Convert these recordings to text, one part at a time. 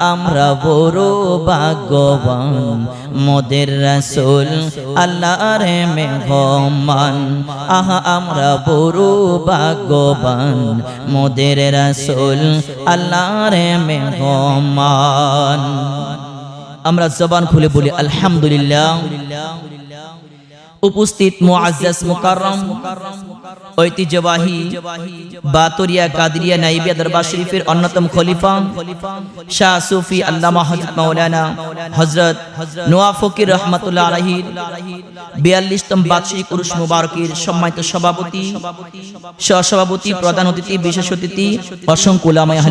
আমরা বড় ভাগ্যবান, মোদের রাসূল আল্লাহর মেহমান আহা, আমরা বড় ভাগ্যবান, মোদের রাসূল আল্লাহর মেহমান আমরা জবান খুলে বলি, আলহামদুলিল্লাহ। উপস্থিত মুআজ্জাজ মুকাররম। ঐতিহ্যবাহী বাতরিয়া কাদরিয়া নাইবিয়া দরবার শরীফের অন্যতম খলিফা শাহ সুফি আল্লামা মাওলানা নোয়া ফকির রহমাতুল্লাহ আলাইহির 42তম বার্ষিক উরুস মুবারকের সম্মানিত সভাপতি, সহসভাপতি, প্রধান অতিথি, বিশেষ অতিথি, অসংখ্য উলামায়ে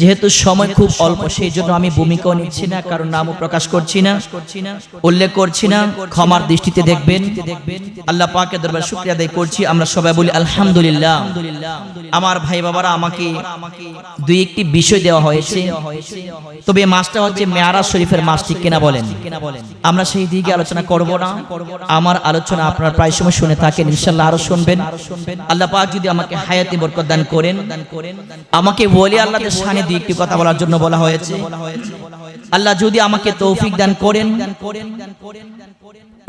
যেহেতু সময় খুব অল্প সেই জন্য আমি ভূমিকাও নিচ্ছি না, কারণ নামও প্রকাশ করছি না, উল্লেখ করছি না, ক্ষমার দৃষ্টিতে দেখবেন। আল্লাহ পাকের দরবার শুকরিয়া আদায় করছি। আমরা সবাই বলি আলহামদুলিল্লাহ। আমার ভাই বাবারা আমাকে দুই একটি বিষয় দেওয়া হয়েছে। তবে মাসটা হচ্ছে মেয়ারাজ শরীফের মাস, ঠিক কিনা বলেন? আমরা সেই দিকে আলোচনা করব না। আমার আলোচনা আপনারা প্রায় সময় শুনে থাকেন, ইনশাল্লাহ আরও শুনবেন। আল্লাহ পাক যদি আমাকে হায়াতি বরকত দান করেন, আমাকে বলে আল্লাহর শানে দিয়ে একটি কথা বলার জন্য বলা হয়েছে। আল্লাহ যদি আমাকে তৌফিক দান করেন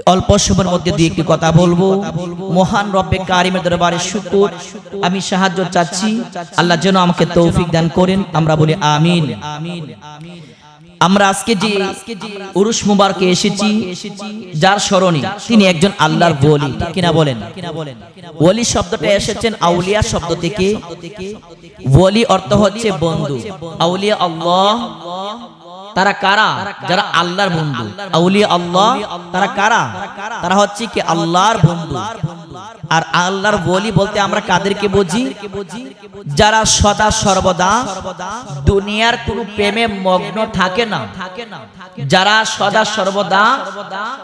অল্প সময়ের মধ্যে দুই একটি কথা বলব। মহান রব্বে কারিমের দরবারে শুকুর। আমি সাহায্য চাচ্ছি। আল্লাহ যেন আমাকে তৌফিক দান করেন। আমরা বলি আমিন। আমরা আজকে যে উরুস মুবারকে এসেছি, যার স্মরণে তিনি একজন আল্লাহর বলি কিনা বলেন? ওলি শব্দটা এসেছেন আউলিয়া শব্দ থেকে। ওলি অর্থ হচ্ছে বন্ধু। আউলিয়া আল্লাহ। তারা কারা? যারা আল্লাহর বন্ধু। আউলিয়া আল্লাহ তারা কারা? তারা হচ্ছে কি আল্লাহর বন্ধু। আর আল্লাহর বলি বলতে আমরা কাদেরকে বুঝি? যারা সদা সর্বদা দুনিয়ার কোন প্রেমে মগ্ন থাকে না। যারা সদা সর্বদা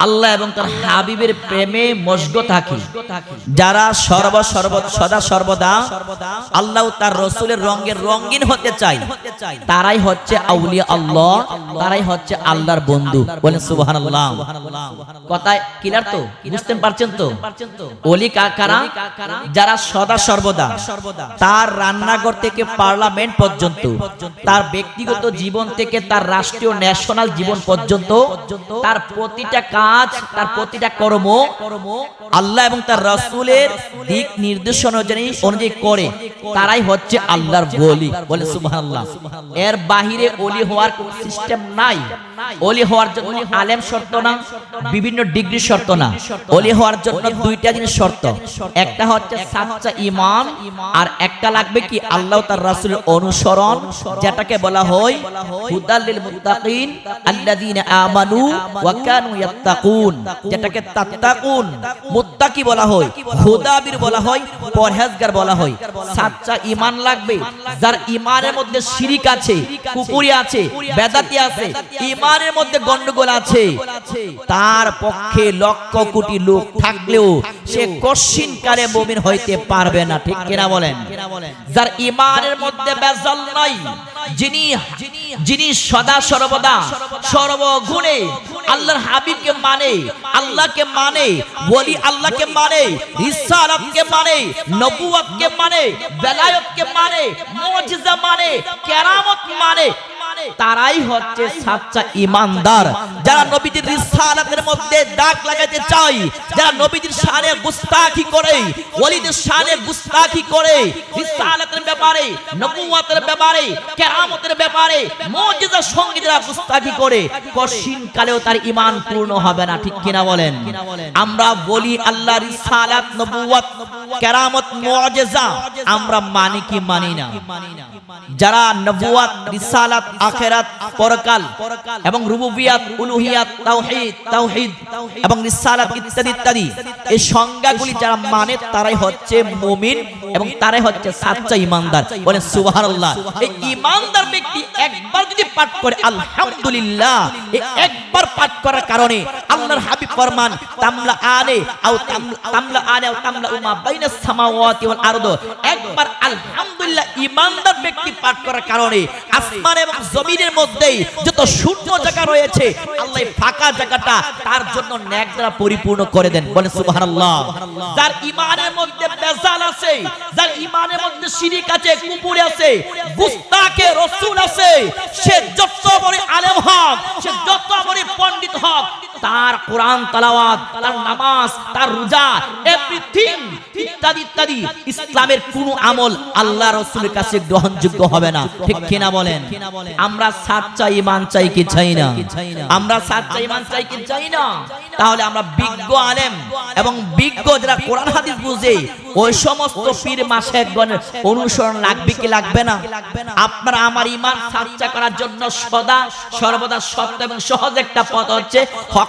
আল্লাহ এবং তার হাবিবের প্রেমে মশগ থাকে। যারা সর্ব সর্ব সদা সর্বদা আল্লাহ তার রসুলের রঙের রঙিন হতে চায়। তারাই হচ্ছে আউলিয়া আল্লাহ। তারাই হচ্ছে আল্লাহর বন্ধু। বলেন সুবহানাল্লাহ। কথায় ক্লিয়ার তো? বুঝতে পারছেন তো? ওলি কাকারা যারা সদা সর্বদা। তার রান্নাঘর থেকে পার্লামেন্ট পর্যন্ত তার ব্যক্তিগত জীবন থেকে তার রাষ্ট্রীয় ন্যাশনাল জীবন পর্যন্ত তার প্রতিটা কাজ তার প্রতিটা কর্ম আল্লাহ এবং তার রাসূলের দিক নির্দেশন অনুযায়ী অনুযায়ী করে। তারাই হচ্ছে আল্লাহর বলি। বলে। সুবহানাল্লাহ। এর বাহিরে ওলি হওয়ার কোন সিস্টেম নাই। ওলি হওয়ার জন্য আলেম শর্ত না বিভিন্ন ডিগ্রি শর্ত না। ওলি হওয়ার জন্য দুইটা জিনিস শর্ত। একটা হচ্ছে সাচ্চা ইমান আর একটা লাগবে কি আল্লাহ তার রাসূলের অনুসরণ যেটাকে বলা হয় হুদাল্লিল মুত্তাকিন আল্লাযীনা আমানু ওয়া কানু ইয়াত্তাকুন যেটাকে তাত্তাকুন মুত্তাকি বলা হয় হুদাবির বলা হয় পরহেজগার বলা হয়। সাচ্চা ইমান লাগবে যার ইমানের মধ্যে শিরিক আছে কুপুরি আছে বেদাতি আছে। ইমানের মধ্যে গন্ডগোল আছে। তার পক্ষে লক্ষ কোটি লোক থাকলেও সে কশিন কারে মুমিন হইতে পারবে না। ঠিক কিনা বলেন? যার ইমানের মধ্যে বেজাল নাই, যিনি যিনি সদা সর্বদা সর্বগুণে আল্লাহর হাবিবকে মানে আল্লাহকে মানে বলি আল্লাহকে মানে রিসালাতকে মানে নবুয়তকে মানে বেলায়তকে মানে মুজিজা মানে কেরামত মানে তারাই হচ্ছে সাচ্চা ইমানদার। যারা নবীদের রিসালাতের মধ্যে দাগ লাগাতে চাই যারা নবীদের শানে গুস্তাখি করে ওলিদের শানে গুস্তাখি করে রিসালাতের ব্যাপারে নবুয়তের ব্যাপারে কেরামতের ব্যাপারে মুজিজার সঙ্গে যারা গুস্তাখি করে কশিন কালেও তার ঈমান পূর্ণ হবে না ঠিক কিনা বলেন? আমরা বলি আল্লাহ রিসালাত নবুয়ত কেরামত মুজিজা আমরা মানি কি মানি না? যারা নবুয়াত রিসালাত আখেরাত, পরকাল এবং রুবুবিয়াত, উলুহিয়াত, তাওহীদ তাওহীদ এবং রিসালাত ইত্যাদি ইত্যাদি। এই সংজ্ঞাগুলি যারা মানে তারাই হচ্ছে মুমিন এবং তারাই হচ্ছে সাচ্চা ইমানদার। বলেন সুবহানাল্লাহ। এই ইমানদার ব্যক্তি একবার যদি পাঠ করে, আলহামদুলিল্লাহ, এই একবার পাঠ করার কারণে আল্লাহর হাবিব ফরমান, তামলা আলে আও তামলা আলে আও তামলা উমা বাইনাস সামাওয়াতি ওয়াল আরদ। একবার আলহামদুলিল্লাহ ইমানদার ব্যক্তি পাঠ করার কারণে আসমান এবং জমিনের মধ্যেই যত শূন্য জায়গা রয়েছে, আল্লাহ ফাঁকা জায়গাটা তার জন্য ন্যাক দ্বারা পরিপূর্ণ করে দেন। বলে সুবহানাল্লাহ। যার ইমানের মধ্যে বেজাল আছে, যার ইমানের মধ্যে শিরিক আছে, কুপুর আছে গুস্তাকে রসুল আছে, সে যত বড় আলেম হক, সে যত বড় পণ্ডিত হক তার কোরআন তালাওয়াত, তার নামাজ, তার রোজা এভরিথিং ইত্যাদি ইত্যাদি। ইসলামের কোন আমল আল্লাহ রসুলের কাছে গ্রহণযোগ্য হবে না। ঠিক কিনা বলেন? আমরা সাত চাই ইমান চাই কি চাই না? আমরা সাত চাই ইমান চাই কি চাই না? তাহলে আমরা বিজ্ঞ আলেম এবং বিজ্ঞ যারা কোরআন, হাদিস বুঝে, ওই সমস্ত পীর মাসেকগণের অনুসরণ লাগবে কি লাগবে না? আপনারা আমার ইমান সাচ্চা করার জন্য সদা, সর্বদা সত্য এবং সহজ একটা পথ হচ্ছে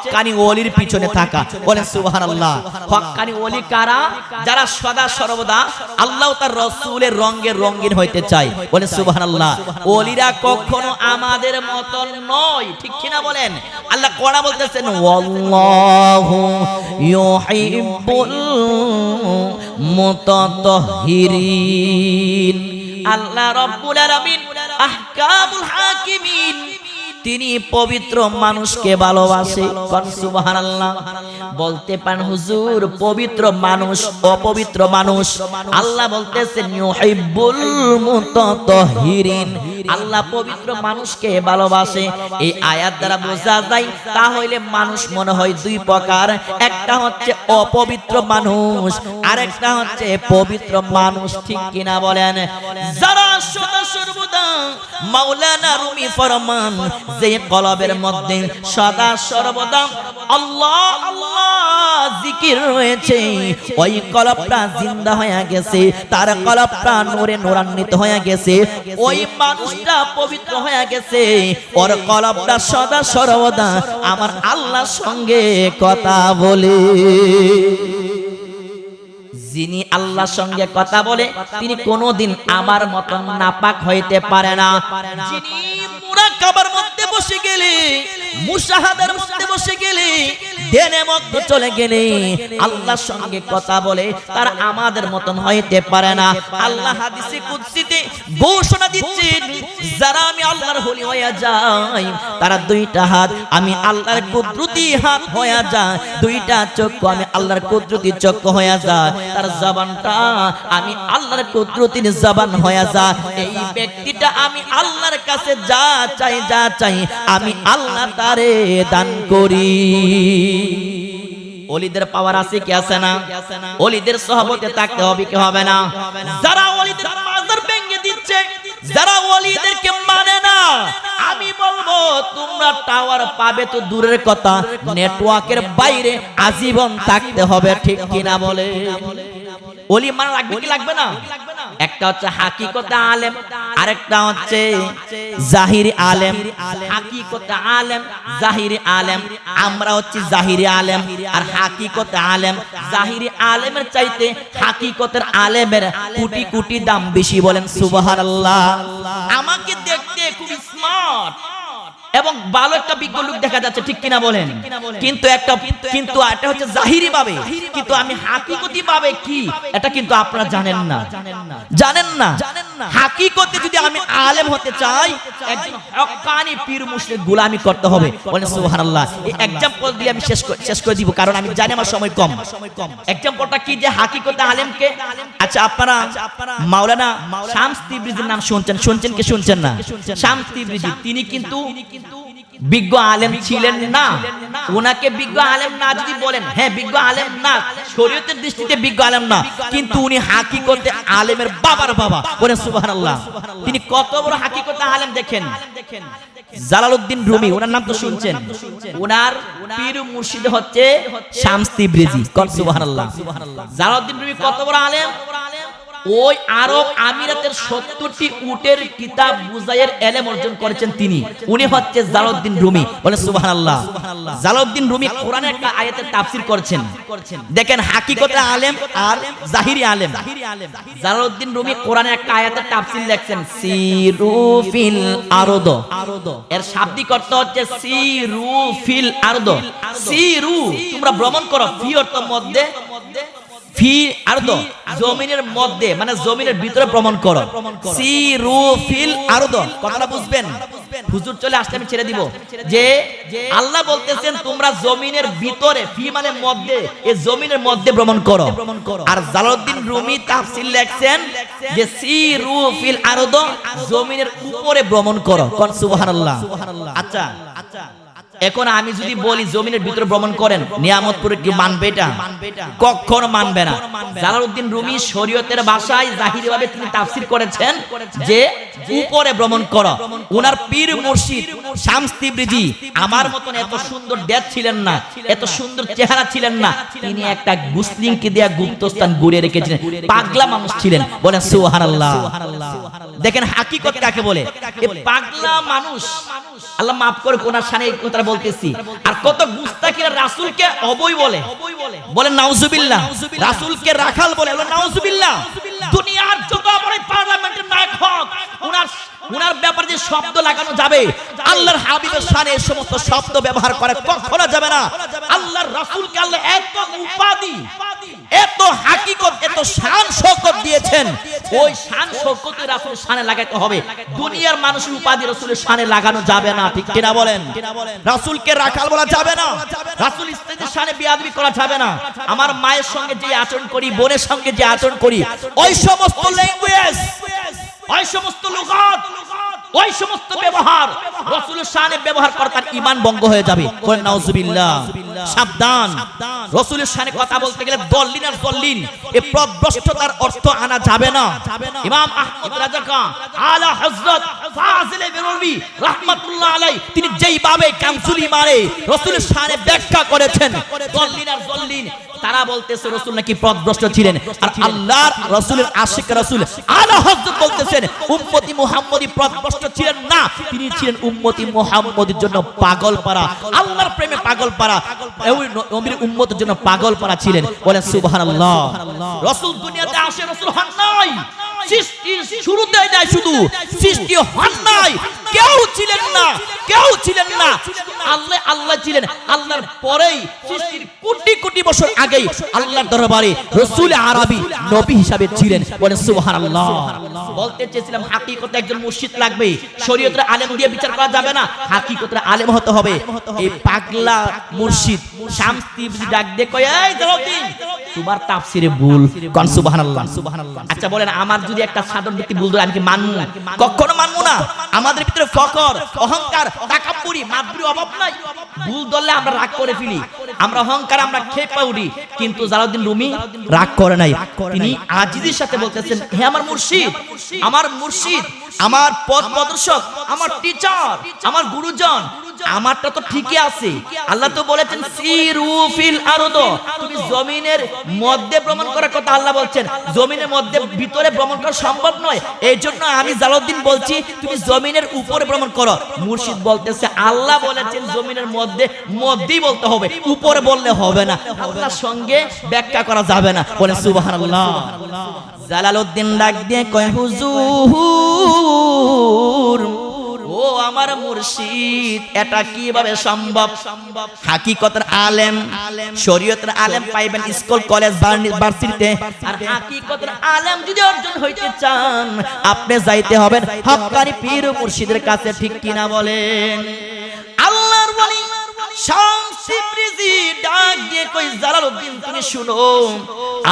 হক্কানি ওলির পিছনে থাকা। বলেন সুবহানাল্লাহ। হক্কানি ওলি কারা? যারা সদা সর্বদা আল্লাহ তার রসুলের রঙের রঙিন হইতে চায়। বলে সুবহানাল্লাহ। ওলিরা কখনো আমাদের মতন নয়। ঠিক কিনা বলেন? আল্লাহ কোরআন বলতেছেন ওয়াল্লাহু ইউহিব্বুল মুতাতাহহিরিন আল্লাহ রাব্বুল আলামিন আহকামুল হাকিমিন। তিনি পবিত্র মানুষকে ভালোবাসে। সুবহানাল্লাহ। বলতে পান হুজুর, পবিত্র মানুষ, অপবিত্র মানুষ। আল্লাহ বলতেছেন, ইউহিব্বুল মুতাতাহহিরিন আল্লাহ পবিত্র মানুষকে ভালোবাসে। এই আয়াত দ্বারা বোঝা যায়, তাহলে মানুষ মনে হয় দুই প্রকার। একটা হচ্ছে অপবিত্র মানুষ, আরেকটা হচ্ছে পবিত্র মানুষ। ঠিক কিনা বলেন? যারা সদা সর্বদা মাওলানা রুমি ফরমান, যে কলবের মধ্যে সদা সর্বদা আল্লাহ আল্লাহ জিকির রয়েছে। ওই কলবটা জিন্দা হয়ে গেছে, তার কলবটা নূরে নূরান্বিত হয়ে গেছে, ওই মানুষটা পবিত্র হয়ে গেছে। ওর কলবটা সদা সর্বদা আমার আল্লাহর সঙ্গে কথা বলে। যিনি আল্লাহর সঙ্গে কথা বলে, তিনি কোনোদিন আমার মতন নাপাক হইতে পারে না। যিনি মুরাকাবার মধ্যে বসে দেনে মধ্যে চলে গেলে আল্লাহর সঙ্গে কথা বলে তার আমাদের মতন হইতে পারে না। আল্লাহ হাদিসে কুদসিতে ঘোষণা দিচ্ছেন যারা আমি আল্লাহর হলি হইয়া যাই তারা দুইটা হাত আমি আল্লাহর কুদরতি হাত হইয়া যায় দুইটা চক্ষু আমি আল্লাহর কুদরতি চক্ষু হইয়া যায় তার জবানটা আমি আল্লাহর কুদরতির জবান হইয়া যায় এই ব্যক্তিটা আমি আল্লাহর কাছে যা চাই যা চাই আমি আল্লাহ তারে দান করি। অলিদের পাওয়ার আছে কি আছে না? অলিদের সহবতে থাকতে হবে কি হবে না? যারা অলিদের মাজার ভেঙে দিচ্ছে, যারা অলিদেরকে মানে না, আমি বলব, তোমরা টাওয়ার পাবে তো দূরের কথা নেটওয়ার্কের বাইরে আজীবন থাকতে হবে, ঠিক কিনা বলে? অলি মানে লাগবে কি লাগবে না? একটা হচ্ছে হাকিকতে আলেম, আরেকটা হচ্ছে জাহিরি আলেম। হাকিকতে আলেম, জাহিরি আলেম, আমরা হচ্ছে জাহিরি আলেম আর হাকিকতে আলেম। জাহিরি আলেমের চাইতে হাকিকতের আলেমের কোটি কোটি দাম বেশি বলেন, সুবহানাল্লাহ। আমাকে দেখতে খুব স্মার্ট এবং ভালো একটা বিজ্ঞ লোক দেখা যাচ্ছে ঠিক কিনা বলেন? কিন্তু একটা কিন্তু এটা হচ্ছে জাহিরি ভাবে। কিন্তু আমি হাকিকতি ভাবে কি? এটা কিন্তু আপনারা জানেন না। জানেন না। হাকিকতে যদি আমি আলেম হতে চাই, একজন হকানি পীর মুশরিক গোলামি করতে হবে। বলেন, সুবহানাল্লাহ, এই एग्जांपल দিয়ে আমি শেষ শেষ করে দিব, কারণ আমি জানি আমার সময় কম। एग्जांपलটা কি যে হাকিকতে আলেমকে? আচ্ছা আপনারা মাওলানা শামস তিবরিজির নাম শুনছেন? শুনছেন কি শুনছেন না? শামস তিবরিজি, তিনি কিন্তু বিজ্ঞ আলেম ছিলেন না। ওনাকে বিজ্ঞ আলেম না যদি বলেন হ্যাঁ বিজ্ঞ আলেম না, শরীয়তের দৃষ্টিতে বিজ্ঞ আলেম না। কিন্তু উনি হাকিকতে আলেমের বাবার বাবা বলেন সুবহানাল্লাহ। তিনি কত বড় হাকিকতে আলেম দেখেন। জালালউদ্দিন রুমি, ওনার নাম তো শুনছেন। ওনার পীর মুর্শিদ হচ্ছে শামস তিবরিজি সুবহানাল্লাহ। জালালউদ্দিন রুমি কত বড় আলেম? ওই আরব আমিরাতের সত্তরটি উটের কিতাব বুজাইয়ের এলেম অর্জন করেছেন তিনি। উনি হচ্ছে জালাউদ্দিন রুমি। বলে সুবহানাল্লাহ। জালাউদ্দিন রুমি কোরআনের একটা আয়াতের তাফসীর করেছেন। দেখেন হাকিকতে আলেম আর জাহিরি আলেম। জালাউদ্দিন রুমি কোরআনের একটা আয়াতের তাফসীর লেখছেন, সিরু ফিল আরদ। এর শাব্দিক অর্থ হচ্ছে, সিরু ফিল আরদ। সিরু, তোমরা ভ্রমণ করো ফি অর্থ মধ্যে। জমিনের মধ্যে মানে করো। তোমরা জমিনের ভিতরে, ফি মানে মধ্যে এই জমিনের মধ্যে ভ্রমণ করো। আর জালালউদ্দিন রুমি তাফসীর লেখছেন যে ফিল জমিনের উপরে ভ্রমণ করো। সুবহানাল্লাহ? আচ্ছা। এখন আমি যদি বলি জমিনের ভিতরে ভ্রমণ করেন নিয়ামতপুরে কি মানবে এটা? কখনো মানবে না। জালালউদ্দিন রুমি শরীয়তের ভাষায় জাহিরি ভাবে তিনি তাফসীর করেছেন যে উপরে ভ্রমণ করো। ওনার পীর মুর্শিদ শামস তিবরিজি। আমার মতন এত সুন্দর দেহ ছিলেন না এত সুন্দর চেহারা ছিলেন না। তিনি একটা মুসলিমকে দেয়া গুপ্তস্থান ঘুরে রেখেছিলেন। পাগলা মানুষ ছিলেন। বলেন সুবহানাল্লাহ। দেখেন হাকিকত কাকে বলে? পাগলা মানুষ। আল্লাহ মাফ করে কোনার সানে এই কথাটা বলতেছি। আর কত গুস্তাকিরা রাসূলকে অবৈ বলে। বলেন নাউজুবিল্লাহ। রাসূলকে রাখাল বলে। নাউজুবিল্লাহ। দুনিয়ার যত বড় পার্লামেন্টের নায়ক হোক উনার উনার ব্যাপারে যে শব্দ লাগানো যাবে আল্লাহর হাবিবের শানে এই সমস্ত শব্দ ব্যবহার করে কখনো যাবে না। আল্লাহর রাসূলকে আল্লাহ এত উপাধি। এত হাকিকত এত শান শৌকত দিয়েছেন। ওই শান শৌকতে রাসূল শানে লাগাতে হবে। দুনিয়ার মানুষের উপাধি রাসূলের শানে লাগানো যাবে না, ঠিক কিনা বলেন? রাসূলকে রাখাল বলা যাবে না, রাসূল স্ত্রীদের শানে বিয়াদবি করা যাবে না। আমার মায়ের সঙ্গে যে আচরণ করি, বোনের সঙ্গে যে আচরণ করি, ওই সমস্ত ল্যাঙ্গুয়েজ ওই সমস্ত লুগাত, ওই সমস্ত ব্যবহার, রাসূলের শানে ব্যবহার করে তার ঈমান ভঙ্গ হয়ে যাবে। নাউজুবিল্লাহ। সাবধান। রসুলের শানে কথা বলতে গেলে দল্লিন আর দল্লিন এই প্রভ্রষ্টতার অর্থ আনা যাবে না। ইমাম আহমদ রাজা খান আলা হযরত ফাজিল বেরলভি রাহমাতুল্লাহ আলাই তিনি যেইভাবে কামসুলি মারে রসুলের শানে ব্যাখ্যা করেছেন। দল্লিন আর দল্লিন তারা বলতেছে, রসুল নাকি পথভ্রষ্ট ছিলেন? আর আল্লাহর রসুলের আশিক রসুল আলা হযরত বলতেছেন, উম্মতি মুহাম্মদি পথভ্রষ্ট ছিলেন না, তিনি ছিলেন উম্মতি মুহাম্মদির জন্য পাগল পারা আল্লাহর প্রেমে পাগল পারা ওই নবীর উম্মতের জন্য পাগল পারা ছিলেন। বলেন, সুবহানাল্লাহ। রসুল দুনিয়াতে আসে, রসুল হন নাই। সৃষ্টির শুরুতে নাই শুধু, সৃষ্টি হন নাই। কেউ ছিলেন না। কেউ ছিলেন না। আল্লাহ আল্লাহ ছিলেন। আল্লাহর পরেই সৃষ্টির কোটি কোটি বছর আগেই আল্লাহর দরবারে রসুল আরবি নবী হিসাবে ছিলেন। বলেন, সুবহানাল্লাহ। বলতে চেয়েছিলাম, হাকিকতে একজন মুর্শিদ লাগবে। শরীয়তের আলেম দিয়ে বিচার করা যাবে না। হাকিকতের আলেম হতে হবে। এই পাগলা মুর্শিদ, শামসি ডাক দিয়ে কয়, এই জালাউদ্দিন তোমার তাফসিরে ভুল। কোন, সুবহানাল্লাহ। সুবহানাল্লাহ আচ্ছা বলেন, আমার যদি একটা সাধারণ ব্যক্তি ভুল ধরে, আমি কি মানবো? কখনো মানবো না। আমাদের ভিতরে ফকর অহংকার তাকাব্বুরি মাদবুরি অভাব নাই। ভুল ধরলে আমরা রাগ করে ফেলি। আমরা অহংকার, আমরা খেপে উঠি। কিন্তু জালাউদ্দিন রুমি রাগ করে নাই। তিনি আজিজির সাথে বলতেছেন, হে আমার মুর্শিদ আমার মুর্শিদ, আমার পথ প্রদর্শক, আমার টিচার আমার গুরুজন আমারটা তো ঠিকই আছে। আল্লাহ তো বলেছেন সিরু ফিল আরদ। তুমি জমিনের মধ্যে ভ্রমণ করার কথা আল্লাহ বলছেন। জমিনের মধ্যে ভিতরে ভ্রমণ করা সম্ভব নয়। এই জন্য আমি জালাউদ্দিন বলছি তুমি জমিনের উপরে ভ্রমণ করো। মুর্শিদ বলতেছে আল্লাহ বলেছেন জমিনের মধ্যে মধ্যেই বলতে হবে। উপরে বললে হবে না। আল্লাহর সঙ্গে ব্যাখ্যা করা যাবে না। বলে সুবহানাল্লাহ। জালালউদ্দিন ডাক দিয়ে কয় হুজুর আমার মুর্শিদ, এটা কীভাবে সম্ভব? সম্ভব হাকিকতের আলেম, শরীয়তের আলেম পাইবেন স্কুল, কলেজ ভার্সিটিতে আর হাকিকতের আলেম যদি অর্জন হইতে চান, আপনি যাইতে হবেন হকানি পীর মুর্শিদের কাছে, ঠিক কিনা বলেন? আল্লাহর ওয়ালি শামসি ব্রিজি ডাক দিয়ে কই, জালালউদ্দিন, তুমি শুনো।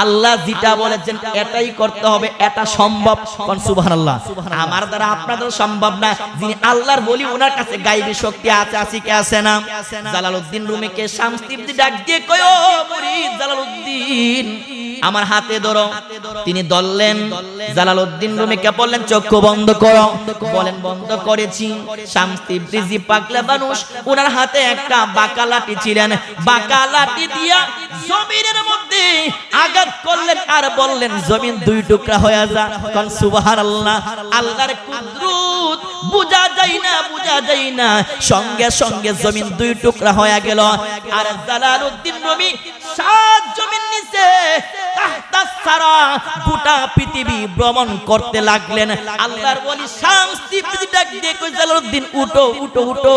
আল্লাহ যেটা বলেছেন, এটাই করতে হবে, এটা সম্ভব। কোন আমার দ্বারা আপনাদের সম্ভব না। আল্লাহর বলি ওনার কাছে গাইবী শক্তি আছে আছে আছে না? জালালউদ্দিন রুমিকে শামসি ব্রিজি ডাক দিয়ে কই, ও আমার হাতে ধরো। তিনি দললেন জালালউদ্দিন রুমিকে বললেন চক্ষু বন্ধ করো। বলেন বন্ধ করেছি। শামসি ব্রিজি পাগলা মানুষ ওনার হাতে একটা বাঁকা লাঠি ছিলেন। বাঁকা লাঠি দিয়া জমিনের মধ্যে আঘাত করলেন আর বললেন জমিন দুই টুকরা হয়ে যা। কোন সুবহানাল্লাহ আল্লাহর কুদরত বুঝা যায় না বুঝা যায় না। সঙ্গে সঙ্গে জমিন দুই টুকরা হয়ে গেল। আর জালালউদ্দিন রুমি সাত জমিন নিচে সারা গোটা পৃথিবী ভ্রমণ করতে লাগলেন। আল্লাহর বলি শামসি ডাক দিয়ে কই, জালালউদ্দিন, উঠো উঠো উঠো।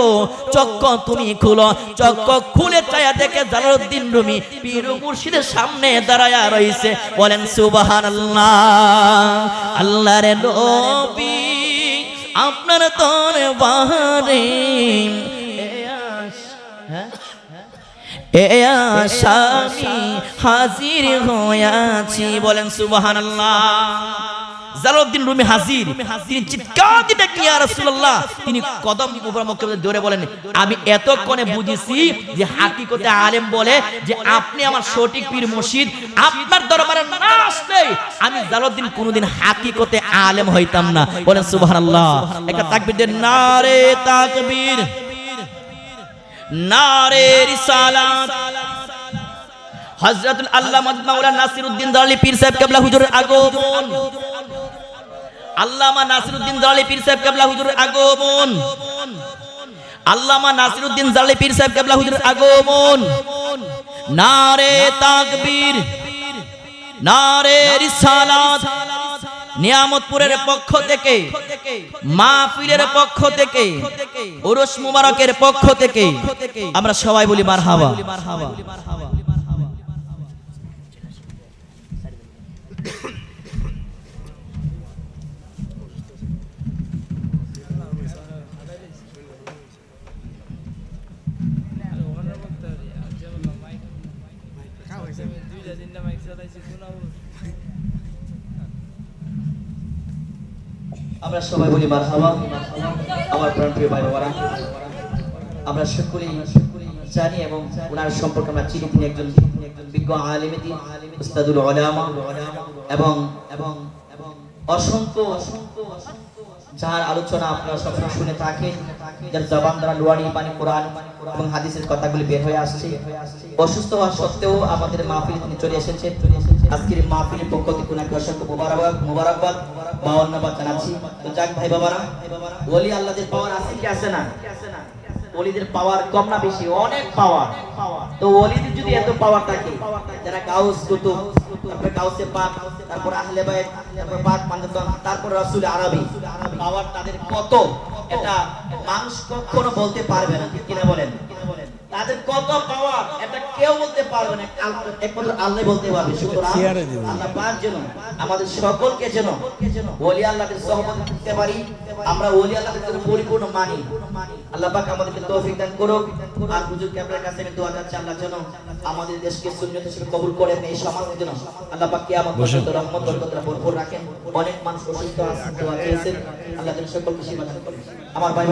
চক্ক তুমি খুলো, চক্ক খুলে চায়া দেখে জালালউদ্দিন রুমি পীর মুর্শিদের সামনে দাঁড়ায়া রইছে। বলেন, সুবহানাল্লাহ, আল্লাহর নবী আপনার তর বাহারে হাজির হইয়াছি। বলেন রুমি হাজির তিনি চিৎকার ডাকলেন, ইয়া রাসূলুল্লাহ? তিনি কদম ধরে বলেন আমি এতক্ষণে বুঝেছি যে হাকিকতে আলেম বলে যে আপনি আমার সঠিক পীর মুর্শিদ আপনার দরবারে না আসলে আমি জালালউদ্দিন কোনোদিন হাকিকতে আলেম হইতাম না। বলেন সুবহানাল্লাহ। একটা তাকবীর দেন নারে তাকবীর। নারে রিসালাত হযরতুল আল্লামা মাওলানা নাসিরউদ্দিন দালি পীর সাহেব কেবলা হুজুরের আগমন। আল্লামা নাসিরউদ্দিন দালি পীর সাহেব কেবলা হুজুরের আগমন। আল্লামা নাসিরউদ্দিন দালি পীর সাহেব কেবলা হুজুরের আগমন। নারে তাকবীর, নারে রিসালাত। নিয়ামতপুরের পক্ষ থেকে মাহফিলের পক্ষ থেকে ওরস মুবারকের পক্ষ থেকে আমরা সবাই বলি মারহাবা। আমরা সবাই বলি মারহাবা। আমার প্রাণপ্রিয় ভাই বাবারা আমরা সকলেই জানি এবং ওনার সম্পর্কে আমরা চিনি। তিনি একজন বিজ্ঞ আলিম উস্তাদুল উলামা এবং এবং এবং অসংখ্য যার আলোচনা আপনারা সবসময় শুনে থাকেন, যার জবান দ্বারা লোয়ারি পানি কোরআন এবং হাদিসের কথাগুলি বের হয়ে আসছে। অসুস্থ হওয়া সত্ত্বেও আমাদের মাহফিল তিনি চলে এসেছেন। আজকের মাহফিলের পক্ষ থেকে ওনাকে অসংখ্য মোবারকবাদ মোবারকবাদ। বা ধন্যবাদ জানাচ্ছি তো যাক ভাই বাবারা ওলি আল্লাহদের পাওয়ার আছে কি আছে না? ওলিদের পাওয়ার কম না বেশি, অনেক পাওয়ার তো ওলিদের যদি এত পাওয়ার থাকে, যারা কুতুব পাক, তারপর আহলে বাইত, তারপর পাক তারপর রাসূল আরবি পাওয়ার তাদের কত? এটা কখনো বলতে পারবে না, ঠিক কিনা বলেন? তাদের কত পাওয়ার এটা কেউ বলতে পারবে না। একমাত্র আল্লাহ বলতে পারবে সুতরাং আল্লাহ। পাক যেন আমাদের সকলকে যেন ওলি আল্লাহদের সহমত করতে পারি আমরা ওলি আল্লাহদের যেন পরিপূর্ণ মানি। আল্লাহ পাক আমাদেরকে তৌফিক দান করুক। আর কাছে আমি দোয়া চাচ্ছি আল্লাহ যেন আমাদের দেশকে সুন্নত হিসেবে কবুল করেন এই সমাজের জন্য। আল্লাহ পাক কিয়ামত পর্যন্ত রহমত বরকতরা ভরপুর রাখেন। অনেক মানুষ অসুস্থ আছেন দোয়া চেয়েছেন। আল্লাহ যেন সকলকে সেবা দান করেন। আমার ভাই